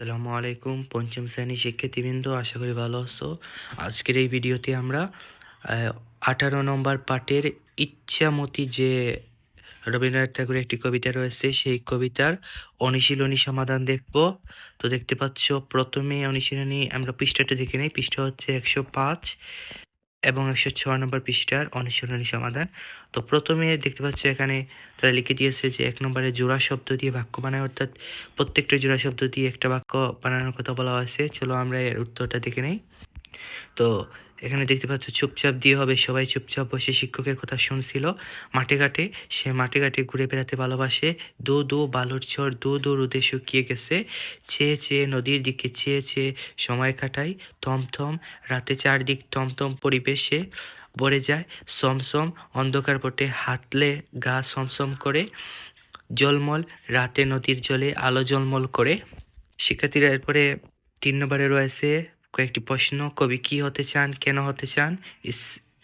আসসালামু আলাইকুম পঞ্চম শ্রেণি শিক্ষার্থীবৃন্দ, আশা করি ভালো আছো। আজকের এই ভিডিওতে আমরা আঠারো নম্বর পাঠের ইচ্ছামতি যে রবীন্দ্রনাথ ঠাকুরের একটি কবিতা রয়েছে, সেই কবিতার অনুশীলনী সমাধান দেখব। তো দেখতে পাচ্ছ, প্রথমে অনুশীলনী আমরা পৃষ্ঠাটা দেখে নিই, পৃষ্ঠা হচ্ছে একশো পাঁচ। এবং একশো ছয় নম্বর পৃষ্ঠার অনুশীলনী সমাধান। তো প্রথমে দেখতে পাচ্ছ এখানে তারা লিখে দিয়েছে যে এক নম্বরে জোড়া শব্দ দিয়ে বাক্য বানায়, অর্থাৎ প্রত্যেকটা জোড়া শব্দ দিয়ে একটা বাক্য বানানোর কথা বলা হয়েছে। চলো আমরা এর উত্তরটা দেখে নেই। তো এখানে দেখতে পাচ্ছ, চুপচাপ দিয়ে হবে। সবাই চুপচাপ বসে শিক্ষকের কথা শুনছিল। মাঠে ঘাটে সে মাঠে ঘাটে ঘুরে বেড়াতে ভালোবাসে। দো দো বালুর ঝড়, দো দো রোদে শুকিয়ে গেছে। চেয়ে চেয়ে নদীর দিকে চেয়ে চেয়ে সময় কাটাই থমথম রাতে চারদিক টমটম পরিবেশে ভরে যায়। সমসম অন্ধকার পটে হাতলে গা সমসম করে। জলমল রাতে নদীর জলে আলো জলমল করে। শিক্ষার্থীরা এরপরে তিন নম্বরে রয়েছে। কয়েকটি প্রশ্ন, কবি কি হতে চান, কেন হতে চান?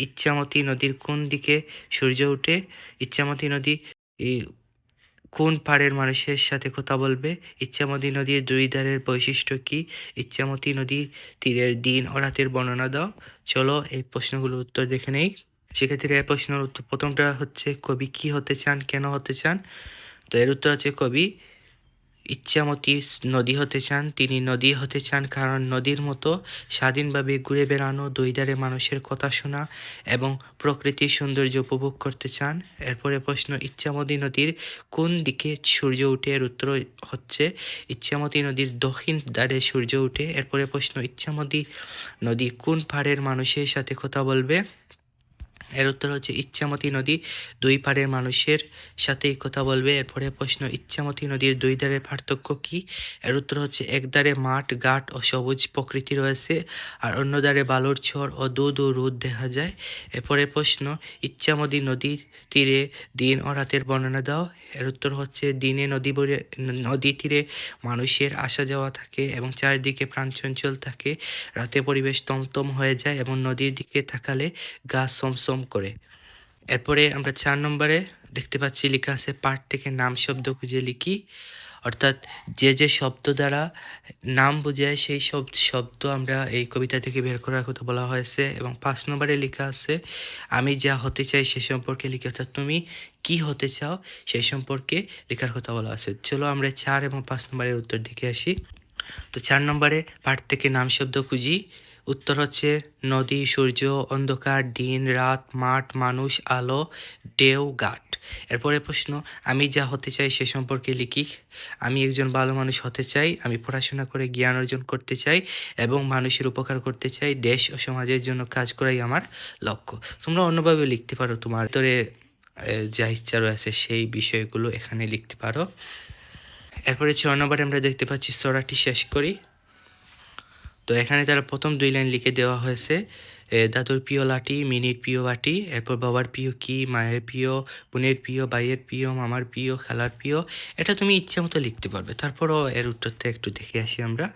ইচ্ছামতি নদীর কোন দিকে সূর্য উঠে? ইচ্ছামতি নদী কোন পাড়ের মানুষের সাথে কথা বলবে? ইচ্ছামতি নদীর দুই ধারের বৈশিষ্ট্য কি? ইচ্ছামতি নদী তীরের দিন ও রাতের বর্ণনা দাও। চলো এই প্রশ্নগুলোর উত্তর দেখে নেই। সেক্ষেত্রে এর প্রশ্নের উত্তর প্রথমটা হচ্ছে, কবি কি হতে চান, কেন হতে চান? তো এর উত্তর হচ্ছে কবি ইচ্ছামতি নদী হতে চান, তিনি নদী হতে চান কারণ নদীর মতো স্বাধীনভাবে ঘুরে বেড়ানো দুই ধারে মানুষের কথা শোনা এবং প্রকৃতির সৌন্দর্য উপভোগ করতে চান। এরপরে প্রশ্ন ইচ্ছামতি নদীর কোন দিকে সূর্য উঠে? এর উত্তর হচ্ছে ইচ্ছামতি নদীর দক্ষিণ ধারে সূর্য উঠে। এরপরে প্রশ্ন ইচ্ছামতি নদী কোন পাড়ের মানুষের সাথে কথা বলবে? এর উত্তর হচ্ছে ইচ্ছামতি নদী। দুই পাড়ের মানুষের সাথেই কথা বলবে। এরপরে প্রশ্ন, ইচ্ছামতি নদীর দুই ধারের পার্থক্য কি? এর উত্তর হচ্ছে এক ধারে মাঠ, ঘাট ও সবুজ প্রকৃতি রয়েছে আর অন্য ধারে বালুর ছড় ও দু দু রোদ দেখা যায়। এরপরে প্রশ্ন, ইচ্ছামতি নদীর তীরে দিন ও রাতের বর্ণনা দাও। এর উত্তর হচ্ছে দিনে নদী বরে, নদী তীরে মানুষের আসা যাওয়া থাকে এবং চারিদিকে প্রাণচঞ্চল থাকে। রাতে পরিবেশ তমতম হয়ে যায় এবং নদীর দিকে তাকালে গাছ সমসম করে। এরপরে আমরা চার নম্বরে দেখতে পাচ্ছি লেখা আছে, পাঠ থেকে নাম শব্দ খুঁজে লিখি। অর্থাৎ যে যে শব্দ দ্বারা নাম বোঝায়, সেই সব শব্দ আমরা এই কবিতা থেকে বের করার কথা বলা হয়েছে। এবং পাঁচ নম্বরে লেখা আছে, আমি যা হতে চাই সে সম্পর্কে লিখি। অর্থাৎ তুমি কি হতে চাও সেই সম্পর্কে লেখার কথা বলা আছে। চলো আমরা চার এবং পাঁচ নম্বরের উত্তর দিকে আসি। তো চার নম্বরে পাঠ থেকে নাম শব্দ খুঁজি। উত্তর হচ্ছে নদী, সূর্য, অন্ধকার, দিন, রাত, মাঠ, মানুষ, আলো ডেউ ঘাট এরপরে প্রশ্ন, আমি যা হতে চাই সে সম্পর্কে লিখি। আমি একজন ভালো মানুষ হতে চাই, আমি পড়াশোনা করে জ্ঞান অর্জন করতে চাই এবং মানুষের উপকার করতে চাই, দেশ ও সমাজের জন্য কাজ করাই আমার লক্ষ্য। তোমরা অন্যভাবে লিখতে পারো তোমার ভিতরে যা ইচ্ছা রয়েছে সেই বিষয়গুলো এখানে লিখতে পারো। এরপরে ছয় নম্বরে আমরা দেখতে পাচ্ছি সরাটি শেষ করি। তো এখানে তারা প্রথম দুই লাইন লিখে দেওয়া হয়েছে দাদুর প্রিয় লাঠি, মিনির প্রিয় বাটি, এরপর বাবার প্রিয় কি, মায়ের প্রিয়, বোনের প্রিয়, ভাইয়ের প্রিয়, মামার প্রিয়, খেলার প্রিয়, এটা তুমি ইচ্ছে মতো লিখতে পারবে। তারপরও এর উত্তরটা একটু দেখে আসি আমরা।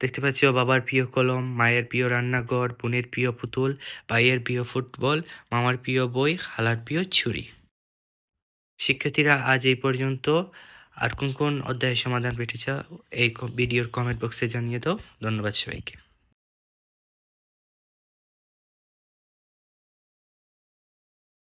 দেখতে পাচ্ছি ও বাবার প্রিয় কলম, মায়ের প্রিয় রান্নাঘর, বোনের প্রিয় পুতুল, ভাইয়ের প্রিয় ফুটবল, মামার প্রিয় বই, খালার প্রিয় ছুরি। শিক্ষার্থীরা, আজ এই পর্যন্ত আর কোন কোন অধ্যায়ের সমাধান পেটেছ এই ভিডিওর কমেন্ট বক্সে জানিয়ে দাও। ধন্যবাদ সবাইকে।